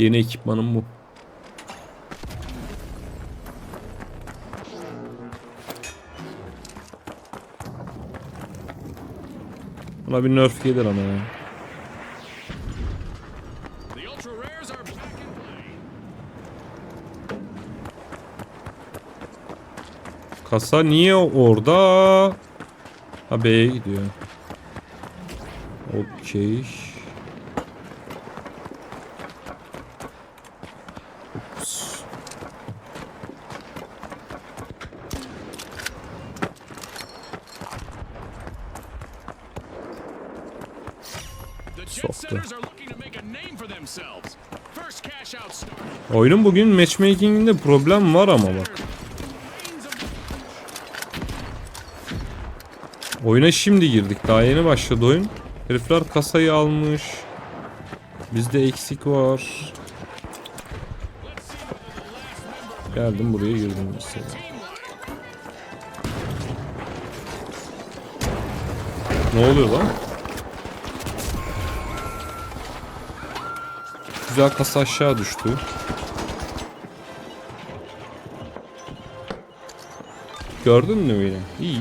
Yeni ekipmanım bu. Buna bir nerf gelir ama ya. Kasa niye orada? Ha B'ye gidiyor. Okey. Start. Oyunun bugün matchmaking'inde problem var ama bak. Oyuna şimdi girdik. Daha yeni başladı oyun. Herifler kasayı almış. Bizde eksik var. Geldim buraya girdim mesela. Ne oluyor lan? Güzel kasa aşağı düştü. Gördün mü beni? İyi.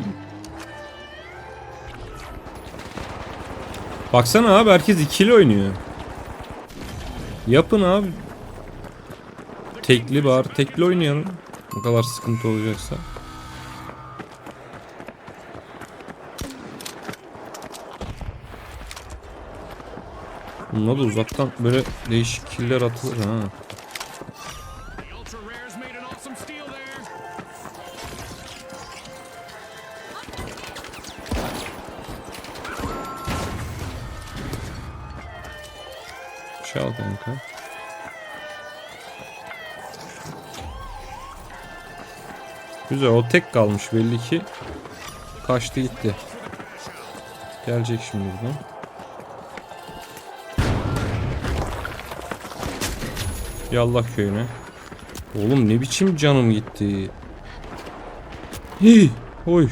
Baksana abi herkes ikili oynuyor. Yapın abi. Tekli var. Tekli oynayalım. Bu kadar sıkıntı olacaksa. Bunlar da uzaktan böyle değişik killer atılır ha. Çal kanka. Güzel o tek kalmış belli ki. Kaçtı gitti. Gelecek şimdi buradan. Yallah köyüne. Oğlum ne biçim canım gitti. Hii, oy.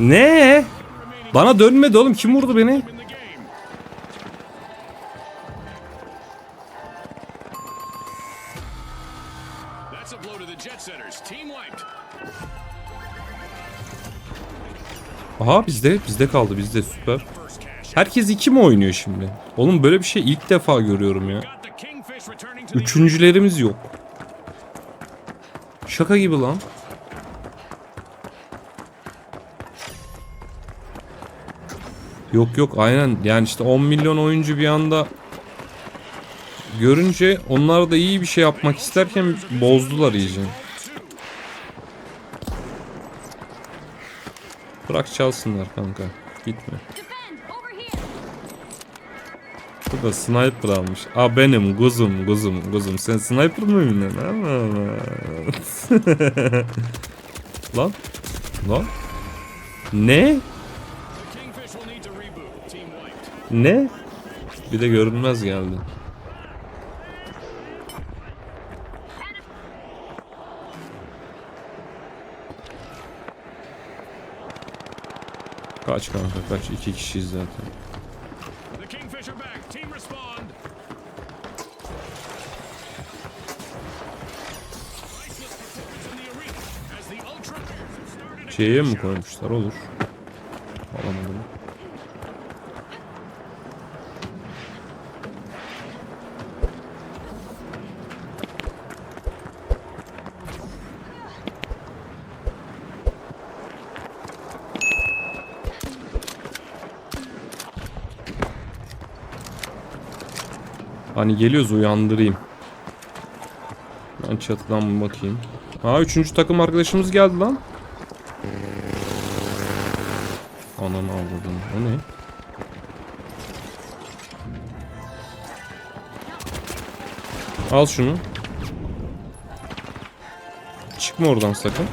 Ne? Bana dönmedi oğlum. Kim vurdu beni? Aha bizde. Bizde kaldı. Bizde süper. Herkes iki mi oynuyor şimdi? Oğlum böyle bir şey ilk defa görüyorum ya. Üçüncülerimiz yok. Şaka gibi lan. Yok yok aynen yani işte 10 milyon oyuncu bir anda görünce onlar da iyi bir şey yapmak isterken bozdular iyice. Bırak çalsınlar kanka. Gitme. Bu da sniper almış. Aa benim kuzum kuzum kuzum. Sen sniper mı oynuyorsun? Allah. lan. Lan. Ne? Ne? Bir de görünmez geldi. Kaç kanka kaç? İki kişiyiz zaten. The kingfish are back. Team Hani geliyoruz uyandırayım. Ben çatıdan bakayım. Ha üçüncü takım arkadaşımız geldi lan. Ananı avladım. O ne? Al şunu. Çıkma oradan sakın.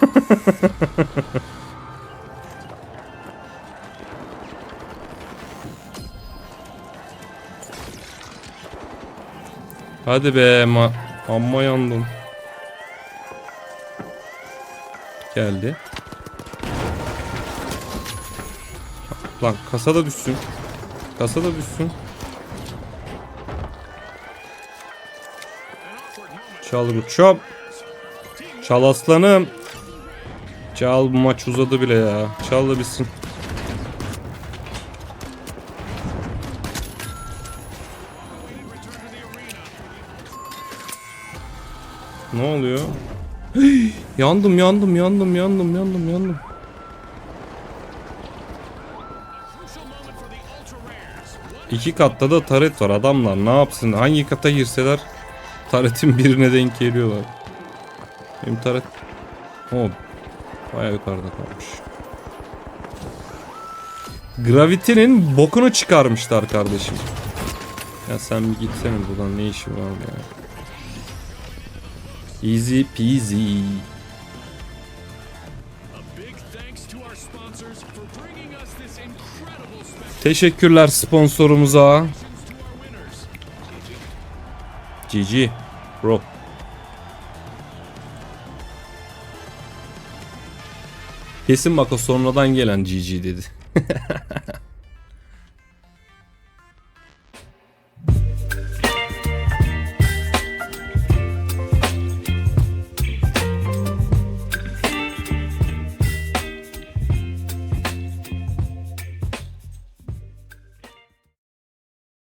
Hadi be ma amma yandım. Geldi. Lan kasa da düşsün. Kasa da düşsün. Çal Ruçop. Çal aslanım. Çal bu maç uzadı bile ya. Çal da bitsin. Ne oluyor? Hey, yandım yandım yandım yandım yandım yandım. İki katta da taret var adamlar ne yapsın hangi kata girseler taretin birine denk geliyorlar. Benim taret o baya yukarıda kalmış. Gravity'nin bokunu çıkarmışlar kardeşim. Ya sen bir gitsene buradan ne işin var ya. İncredible special Teşekkürler sponsorumuza. GG. Bro. Kesin bak o sonradan gelen GG dedi.